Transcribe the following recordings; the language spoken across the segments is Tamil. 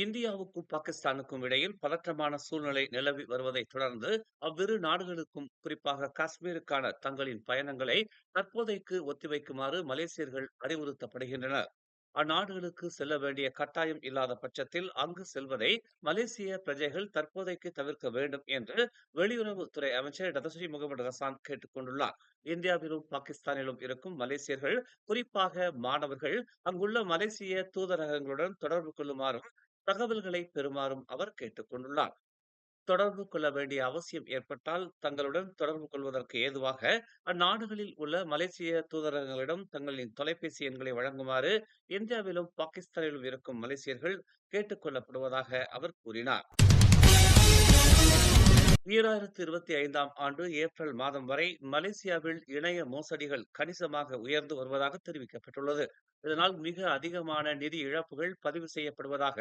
இந்தியாவுக்கும் பாகிஸ்தானுக்கும் இடையில் பதற்றமான சூழ்நிலை நிலவி வருவதைத் தொடர்ந்து அவ்விரு நாடுகளுக்கும் குறிப்பாக காஷ்மீருக்கான தங்களின் பயணங்களை தற்போதைக்கு ஒத்திவைக்குமாறு மலேசியர்கள் அறிவுறுத்தப்படுகின்றனர். அந்நாடுகளுக்கு செல்ல வேண்டிய கட்டாயம் இல்லாத பட்சத்தில் அங்கு செல்வதை மலேசிய பிரஜைகள் தற்போதைக்கு தவிர்க்க வேண்டும் என்று வெளியுறவுத்துறை அமைச்சர் டதஸ்ரீ முகமது ஹசான் கேட்டுக் கொண்டுள்ளார். இந்தியாவிலும் பாகிஸ்தானிலும் இருக்கும் மலேசியர்கள் குறிப்பாக மாணவர்கள் அங்குள்ள மலேசிய தூதரகங்களுடன் தொடர்பு கொள்ளுமாறும் தகவல்களை பெறுமாறும் அவர் கேட்டுக்கொண்டுள்ளார் தொடர்பு கொள்ள வேண்டிய அவசியம் ஏற்பட்டால் தங்களுடன் தொடர்பு கொள்வதற்கு ஏதுவாக அந்நாடுகளில் உள்ள மலேசிய தூதரகங்களிடம் தங்களின் தொலைபேசி எண்களை வழங்குமாறு இந்தியாவிலும் பாகிஸ்தானிலும் இருக்கும் மலேசியர்கள் கேட்டுக்கொள்ளப்படுவதாக அவர் கூறினார். ஈராயிரத்தி இருபத்தி ஐந்தாம் ஆண்டு ஏப்ரல் மாதம் வரை மலேசியாவில் இணைய மோசடிகள் கணிசமாக உயர்ந்து வருவதாக தெரிவிக்கப்பட்டுள்ளது. இதனால் மிக அதிகமான நிதி இழப்புகள் பதிவு செய்யப்படுவதாக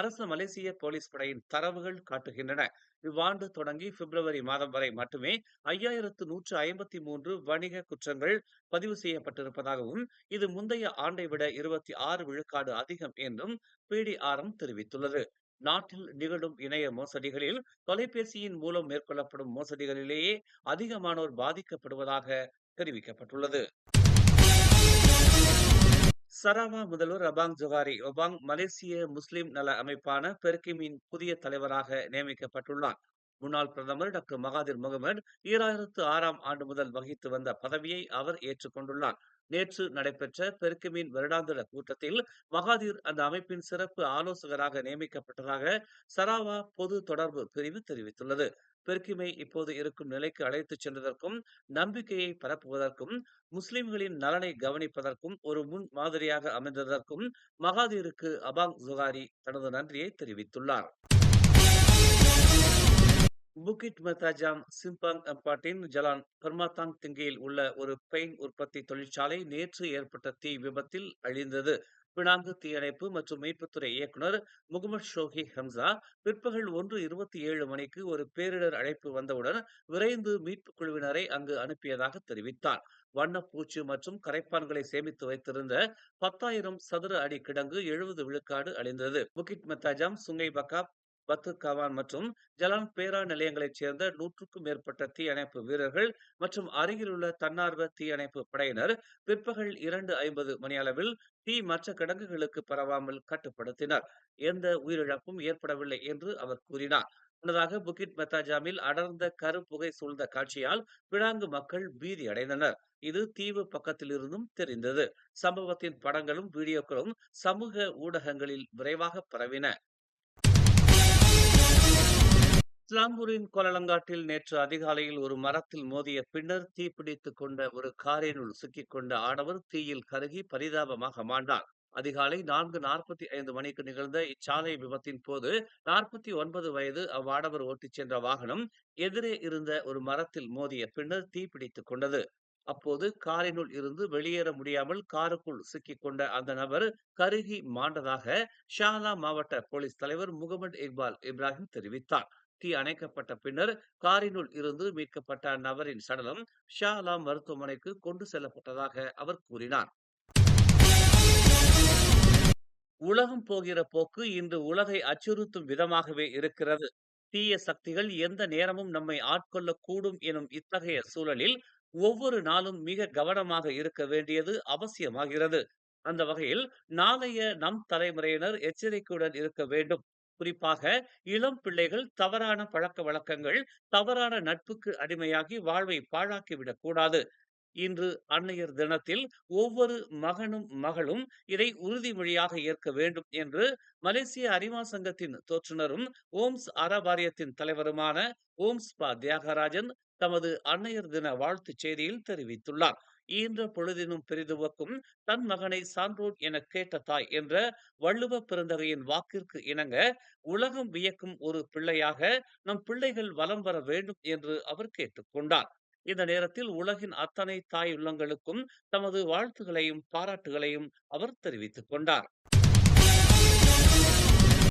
அரசு மலேசிய போலீஸ் படையின் தரவுகள் காட்டுகின்றன. இவ்வாண்டு தொடங்கி பிப்ரவரி மாதம் வரை மட்டுமே ஐயாயிரத்து நூற்று ஐம்பத்தி மூன்று வணிக குற்றங்கள் பதிவு செய்யப்பட்டிருப்பதாகவும் இது முந்தைய ஆண்டை விட இருபத்தி ஆறு விழுக்காடு அதிகம் என்றும் பிடிஆர்எம் தெரிவித்துள்ளது. நாட்டில் நிகழும் இணைய மோசடிகளில் தொலைபேசியின் மூலம் மேற்கொள்ளப்படும் மோசடிகளிலேயே அதிகமானோர் பாதிக்கப்படுவதாக தெரிவிக்கப்பட்டுள்ளது. சராவா முதல்வர் அபாங் ஜுகாரி ஒபாங் மலேசிய முஸ்லிம் நல அமைப்பான பெர்கிமின் புதிய தலைவராக நியமிக்கப்பட்டுள்ளார். முன்னாள் பிரதமர் டாக்டர் மகாதிர் முகமது ஈராயிரத்து ஆறாம் ஆண்டு முதல் வகித்து வந்த பதவியை அவர் ஏற்றுக்கொண்டுள்ளார். நேற்று நடைபெற்ற பெருக்கமின் வருடாந்திர கூட்டத்தில் மகாதீர் அந்த அமைப்பின் சிறப்பு ஆலோசகராக நியமிக்கப்பட்டதாக சராவா பொது தொடர்பு பிரிவு தெரிவித்துள்ளது. பெருக்கிமை இப்போது இருக்கும் நிலைக்கு அழைத்துச் சென்றதற்கும் நம்பிக்கையை பரப்புவதற்கும் முஸ்லிம்களின் நலனை கவனிப்பதற்கும் ஒரு முன் மாதிரியாக அமைந்ததற்கும் மகாதீருக்கு அபாங் ஜுகாரி தனது நன்றியை தெரிவித்துள்ளார். புகிட் மத்தாஜாம் சிம்பாங் அம்பாட்டின் ஜலான் பர்மாத்தாங் திங்கியில் உள்ள ஒரு பெயின் உற்பத்தி தொழிற்சாலை நேற்று ஏற்பட்ட தீ விபத்தில் அழிந்தது. பினாங்கு தீயணைப்பு மற்றும் மீட்புத்துறை இயக்குனர் முகமது ஷோஹி ஹம்சா பிற்பகல் ஒன்று இருபத்தி ஏழு மணிக்கு ஒரு பேரிடர் அழைப்பு வந்தவுடன் விரைந்து மீட்புக் குழுவினரை அங்கு அனுப்பியதாக தெரிவித்தார். வண்ணப்பூச்சு மற்றும் கரைப்பான்களை சேமித்து வைத்திருந்த பத்தாயிரம் சதுர அடி கிடங்கு எழுபது விழுக்காடு அழிந்தது. புகிட் மெத்தாஜாம் சுங்கை பக்காப் பத்து கவான் மற்றும் ஜலான் பேரா நிலையங்களைச் சேர்ந்த நூற்றுக்கும் மேற்பட்ட தீயணைப்பு வீரர்கள் மற்றும் அருகிலுள்ள தன்னார்வ தீயணைப்பு படையினர் பிற்பகல் இரண்டு ஐம்பது மணியளவில் தீ மற்ற கிடங்குகளுக்கு பரவாமல் கட்டுப்படுத்தினர். எந்த உயிரிழப்பும் ஏற்படவில்லை என்று அவர் கூறினார். முன்னதாக புகிட் மெத்தாஜாமில் அடர்ந்த கருப்புகை சூழ்ந்த காட்சியால் பிடாங்கு மக்கள் பீதி அடைந்தனர். இது தீவு பக்கத்திலிருந்தும் தெரிந்தது. சம்பவத்தின் படங்களும் வீடியோக்களும் சமூக ஊடகங்களில் விரைவாக பரவின. இஸ்லாம்பூரின் கோலலங்காட்டில் நேற்று அதிகாலையில் ஒரு மரத்தில் மோதிய பின்னர் தீப்பிடித்துக் கொண்ட ஒரு காரினுள் சிக்கிக் கொண்ட ஆடவர் தீயில் கருகி பரிதாபமாக மாண்டார் அதிகாலை நான்கு நாற்பத்தி ஐந்து மணிக்கு நிகழ்ந்த இச்சாலை விபத்தின் போது நாற்பத்தி ஒன்பது வயது அவ்வாடவர் ஓட்டிச் சென்ற வாகனம் எதிரே இருந்த ஒரு மரத்தில் மோதிய பின்னர் தீப்பிடித்துக் கொண்டது. அப்போது காரினுள் இருந்து வெளியேற முடியாமல் காருக்குள் சிக்கிக் கொண்ட அந்த நபர் கருகி மாண்டதாக ஷாலா மாவட்ட போலீஸ் தலைவர் முகமது இக்பால் இப்ராஹிம் தெரிவித்தார். தீ அணைக்கப்பட்ட பின்னர் காரினுள் இருந்து மீட்கப்பட்ட அந்நபரின் சடலம் ஷாலாம் மருத்துவமனைக்கு கொண்டு செல்லப்பட்டதாக அவர் கூறினார். உலகம் போகிற போக்கு இன்று உலகை அச்சுறுத்தும் விதமாகவே இருக்கிறது. தீய சக்திகள் எந்த நேரமும் நம்மை ஆட்கொள்ளக்கூடும் எனும் இத்தகைய சூழலில் ஒவ்வொரு நாளும் மிக கவனமாக இருக்க வேண்டியது அவசியமாகிறது. அந்த வகையில் நாளைய நம் தலைமுறையினர் எச்சரிக்கையுடன் இருக்க வேண்டும். குறிப்பாக இளம் பிள்ளைகள் தவறான பழக்க வழக்கங்கள் தவறான நட்புக்கு அடிமையாகி வாழ்வை பாழாக்கிவிடக் கூடாது. இன்று அன்னையர் தினத்தில் ஒவ்வொரு மகனும் மகளும் இதை உறுதிமொழியாக ஏற்க வேண்டும் என்று மலேசிய அறிவா சங்கத்தின் தோற்றுநரும் ஓம்ஸ் அறவாரியத்தின் தலைவருமான ஓம்ஸ் பா தியாகராஜன் தமது அன்னையர் தின வாழ்த்துச் செய்தியில் தெரிவித்துள்ளார். ஈன்ற பொழுதினும் பெரிதுவக்கும் தன் மகனை சான்றோன் என கேட்ட தாய் என்ற வள்ளுவ பிறந்தகையின் வாக்கிற்கு இணங்க உலகம் வியக்கும் ஒரு பிள்ளையாக நம் பிள்ளைகள் வலம் வர வேண்டும் என்று அவர் கேட்டுக்கொண்டார் இந்த நேரத்தில் உலகின் அத்தனை தாய் உள்ளங்களுக்கும் தமது வாழ்த்துகளையும் பாராட்டுகளையும் அவர் தெரிவித்துக் கொண்டார்.